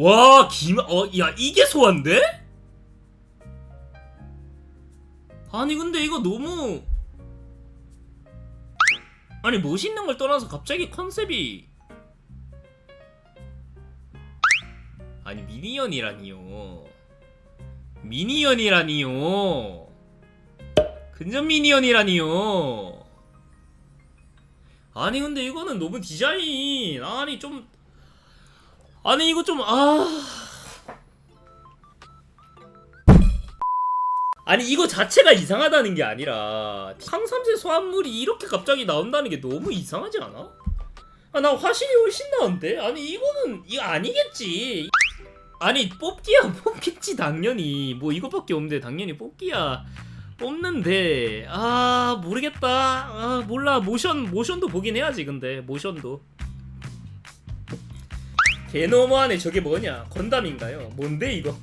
와, 김, 어, 야, 이게 소환데? 아니, 근데 이거 너무. 아니, 멋있는 걸 떠나서 갑자기 컨셉이. 아니, 미니언이라니요. 미니언이라니요. 근접 미니언이라니요. 아니, 근데 이거는 너무 디자인. 아니, 좀. 아니 이거 좀 아. 아니 이거 자체가 이상하다는 게 아니라 항삼세 소환물이 이렇게 갑자기 나온다는 게 너무 이상하지 않아? 아 나 화신이 훨씬 나은데? 아니 이거는 이거 아니겠지. 아니 뽑기야 뽑겠지 당연히. 뭐 이거밖에 없는데 당연히 뽑기야 뽑는데. 아 모르겠다. 아 몰라. 모션 모션도 보긴 해야지 근데. 모션도 개너무하네 저게 뭐냐 건담인가요? 뭔데 이거?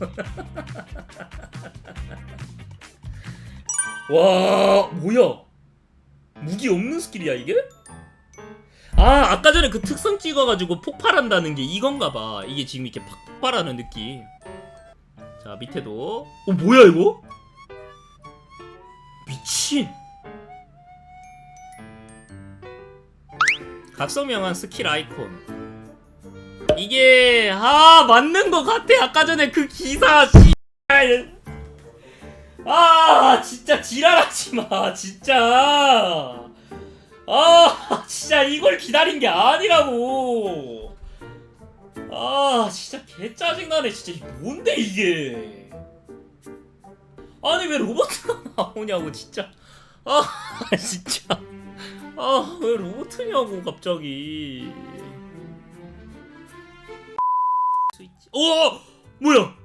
와 뭐야 무기 없는 스킬이야 이게? 아 아까 전에 그 특성 찍어가지고 폭발한다는 게 이건가 봐 이게 지금 이렇게 팍 폭발하는 느낌 자 밑에도 어 뭐야 이거? 미친 각성명한 스킬 아이콘 이게 아 맞는 것 같아. 아까 전에 그 기사 씨아 진짜 지랄하지 마 진짜. 아 진짜 이걸 기다린 게 아니라고. 아 진짜 개 짜증나네 진짜. 뭔데 이게? 아니 왜 로버트가 나오냐고 진짜. 아 진짜. 아 왜 로버트냐고 갑자기 스위치. 어 뭐야?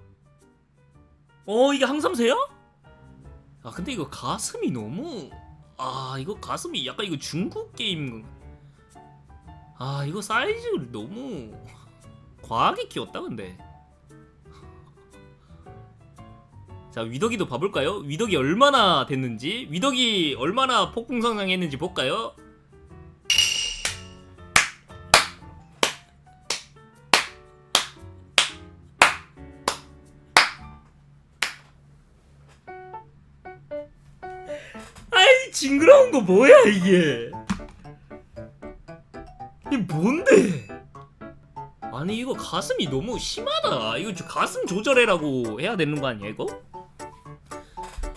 어 이게 항삼세야? 아 근데 이거 가슴이 너무 아 이거 가슴이 약간 이거 중국 게임 아 이거 사이즈를 너무 과하게 키웠다 근데 자 위덕이도 봐볼까요? 위덕이 얼마나 됐는지 위덕이 얼마나 폭풍성장했는지 볼까요? 징그러운 거 뭐야 이게? 이게 뭔데? 아니 이거 가슴이 너무 심하다. 이거 저 가슴 조절해라고 해야 되는 거 아니야 이거?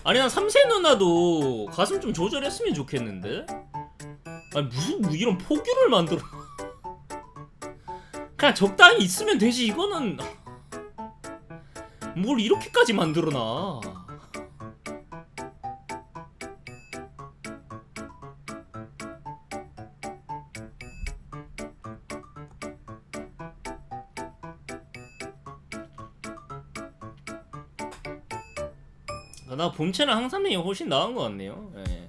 아니 난 삼세 누나도 가슴 좀 조절했으면 좋겠는데? 아니 무슨 뭐 이런 포규를 만들어. 그냥 적당히 있으면 되지 이거는. 뭘 이렇게까지 만들어놔 나 본체는 항삼이 훨씬 나은 것 같네요. 예.